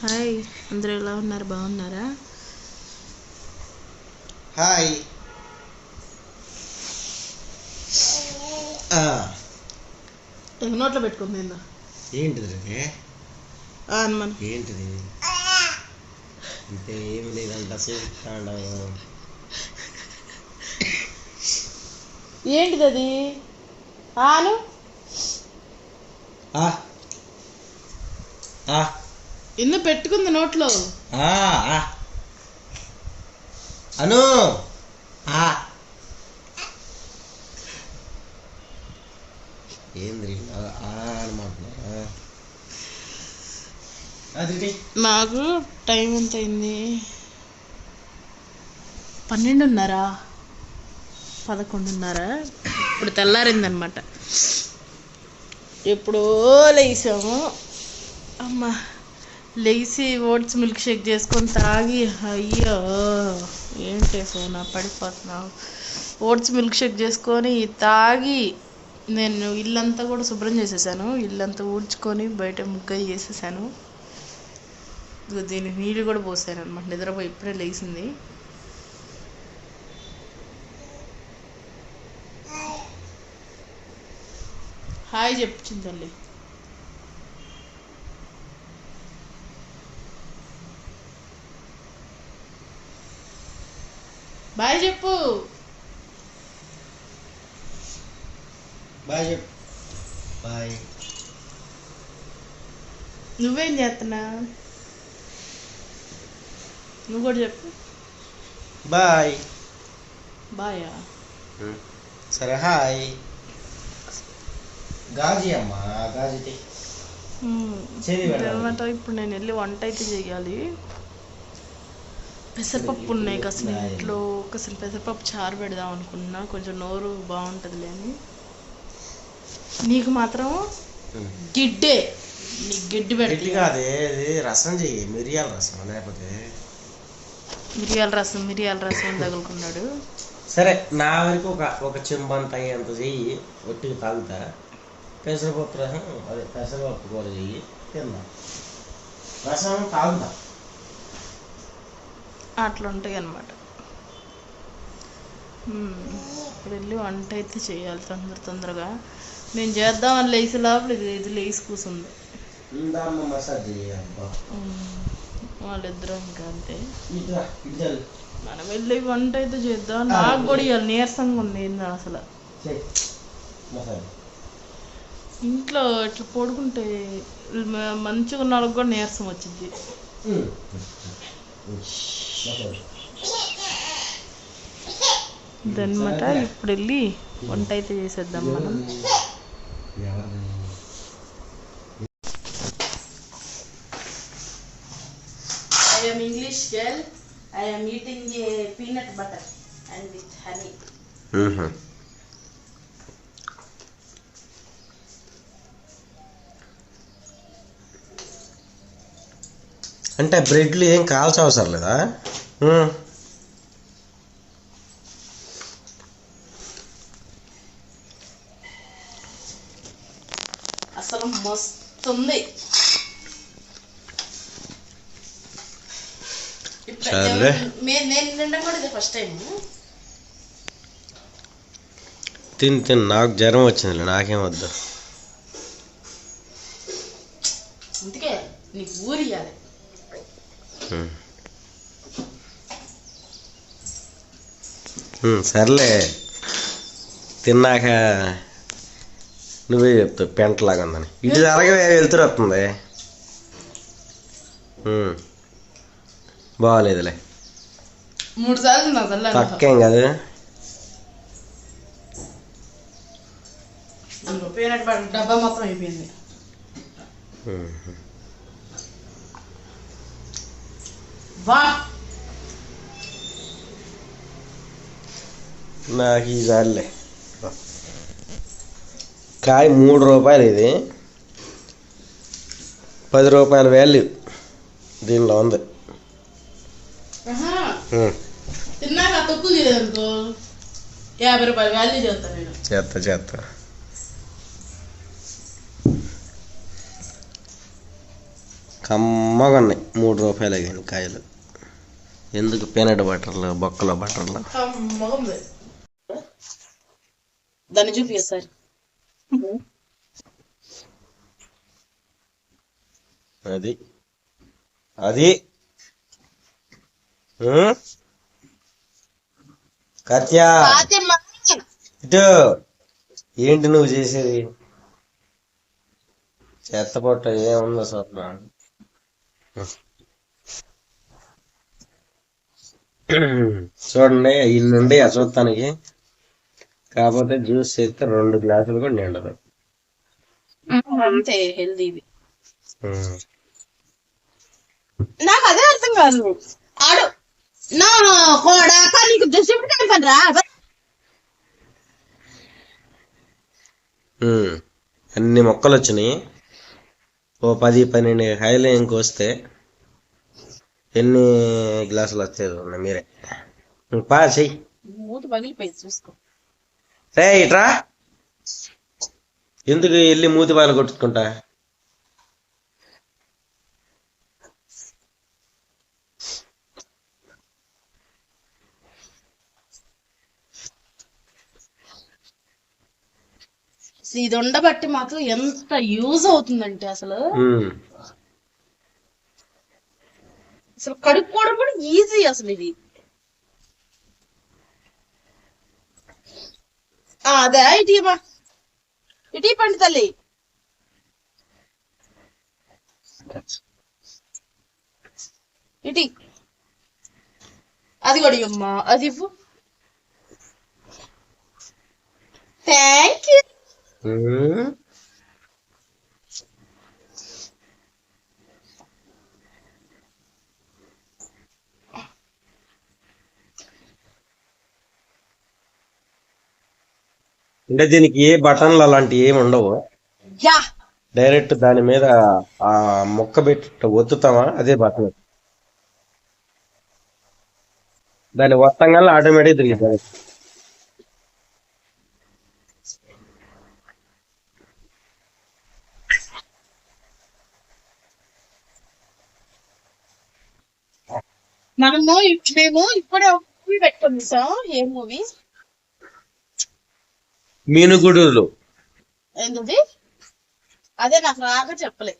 Hi అందరూ ఎలా ఉన్నారు బాగున్నారా హాయ్ నోట్లో పెట్టుకుంది నిన్న. ఏంటిది? హనుమాన్. ఏంటిది? అంటే ఏమి లేదంట చూస్తాండ ఏంటిది అది ఆను? ఆ. ఆ. ఇన్న పెట్టుకుంది నోట్లో. అను. అనమాటున్నారా అది నాకు టైం ఎంత అయింది పన్నెండున్నరా. పదకొండున్నర. ఇప్పుడు తెల్లారిందనమాట. ఎప్పుడో లేసాము. అమ్మ. లేచి ఓట్స్ మిల్క్ షేక్ చేసుకొని తాగి అయ్యో ఏంటి సోనా పడిపోతున్నావు ఓట్స్ మిల్క్ షేక్ చేసుకొని తాగి నేను ఇల్లంతా కూడా శుభ్రం చేసేసాను. ఇల్లంతా ఊడ్చుకొని బయట ముగ్గ చేసేసాను. దీనికి నీళ్ళు కూడా పోసాను అనమాట నిద్రపోయి ఇప్పుడే లేచింది. హాయ్ చెప్పింది బాయ్ చెప్పు. బాయ్ చెప్పు. బాయ్. నువ్వేం చేస్తున్నా నువ్వు కూడా చెప్పు. బాయ్. బాయా? సరే హాయ్. గాజీ అమ్మా గాజీ ఇప్పుడు నేను వెళ్ళి వంట అయితే చేయాలి పెసరపప్పు ఉన్నాయి కసిన ఇంట్లో కసిన పెసరపప్పు చారు పెడదాం అనుకుంటున్నా కొంచెం నోరు బాగుంటుందిలే అని. నీకు మాత్రం గిడ్డే నీకు గిడ్డి పెట్టి కాదే రసం చెయ్యి మిరియాల రసం లేకపోతే? మిరియాల రసం మిరియాల రసం తగులుకున్నాడు. సరే నా వరకు ఒక ఒక చెంబంత అయ్యేంత చెయ్యి ఒట్టిగా తాగుతా. పెసరపప్పు రసం అదే పెసరపప్పు కూర చెయ్యి తిందా. రసం తాగుతా. అట్లా ఉంటాయి అన్నమాట మ్మ్. ఇప్పుడు వెళ్ళి వంట అయితే చేయాలి తొందర తొందరగా. నేను చేద్దామని లేచి లోపల ఇది ఇది లేచి కూర్చుంది. వాళ్ళిద్దరూ ఇంకా అంతే. మనం వెళ్ళి వంట అయితే చేద్దాం. నాకు కూడా ఇవాళ నీరసంగా ఉంది అసలు. ఇంట్లో ఇట్లా పడుకుంటే మంచిగా ఉన్న వాళ్ళకి కూడా నీరసం వచ్చింది ఉమ్. ఉమ్. మసాజ్ ఇదన్నమాట ఇప్పుడు వెళ్ళి వంట అయితే చేసేద్దాం మనం ఎవరిది? I am English girl. I am eating a peanut butter and అంటే బ్రెడ్లు ఏం కాల్చ అవసరం లేదా. అసలు మస్తుంది. ఫస్ట్ టైం తిని తిని. నాకు జ్వరం వచ్చిందిలే. నాకేం వద్దు. అందుకే నీకు ఊరియాలి. సర్లే. తిన్నాక నువ్వే చెప్తావు పెంటలాగా ఉందని. ఇటు జరగవే వెళ్తురు వస్తుంది. బాగాలేదులే. మూడు సార్లు తక్కేం కాదు. డబ్బా మొత్తం అయిపోయింది మ్మ్. వా నాకు ఈ సార్లే. కాయ మూడు రూపాయలు ఇది. పది రూపాయల వాల్యూ దీనిలో ఉంది. తిన్నాక తక్కువ తీయదనుకో యాభై రూపాయలు వాల్యూ చేస్తాను నేను. చేస్తా చేస్తా కమ్మగా ఉన్నాయి మూడు రూపాయలే కాయలు. ఎందుకు పీనట్ బటర్లు బొక్కల బటర్లు? దాన్ని చూపి సార్. అది. అది? కత్యా. ఇటు. ఏంటి నువ్వు చేసేది? చెత్త పొట్ట ఏముందో స్వప్న. చూడండి ఉండి అసొత్తానికి కాకపోతే జ్యూస్ చేస్తే రెండు గ్లాసులు కూడా నిండదు. అంతే హెల్దీ. నాకు అదే అర్థం కాదు. ఆడు నా కొడాక నీకు డిస్ట్రిబ్యూట్ పని రా ఉం. అన్ని మొక్కలు వచ్చినాయి ఓ పది పన్నెండు కాయలు ఇంకొస్తే ఎన్ని గ్లాసులు వచ్చేది? చూడండి మీరే. పా చెయ్యి. మూత పగిలిపోయింది చూసుకో. రే. ఇట్రా ఎందుకు వెళ్ళి మూతి బాలు కొట్టుకుంటా? ఇది ఉండబట్టి మాత్రం ఎంత యూజ్ అవుతుందంటే అసలు. అసలు కడుక్కోవడం కూడా ఈజీ అసలు ఇది. అదే ఇటీ ఇటీ పండి తల్లి. ఇటీ అది కూడా ఇవ్వమ్మా. అది ఇవ్వు. థ్యాంక్ యూ అంటే దీనికి ఏ బటన్లు అలాంటివి ఏమి ఉండవు. యా. డైరెక్ట్ దాని మీద ఆ మొక్క పెట్టి ఒత్తుతామా? అదే బటన్. దాన్ని ఒత్తంగా ఆటోమేటిక్ తిరుగుతుంది. మనము మేము ఇప్పుడే మూవీ పెట్టుకుని సార్. ఏ మూవీ? మినుగుడులు. ఏంటది? అదే నాకు రాక చెప్పలే.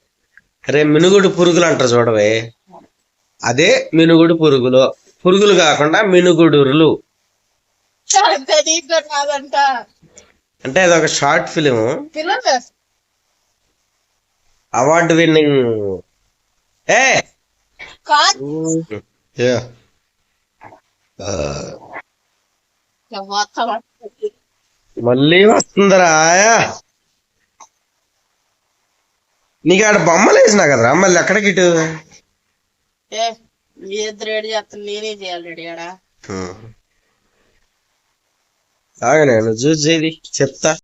అరే మినుగుడు పురుగులు అంటారు చూడవే. అదే మినుగుడు పురుగులు. పురుగులు కాకుండా మినుగుడురులు. రాదంట అంటే అదొక షార్ట్ ఫిలిం. Award winning. ఏ! కాదు. మళ్ళీ వస్తుందిరా నీకు ఆడ బొమ్మలు వేసినా కదరా మళ్ళీ ఎక్కడికి ఇటు? ఆగనే చూసి చెప్తా.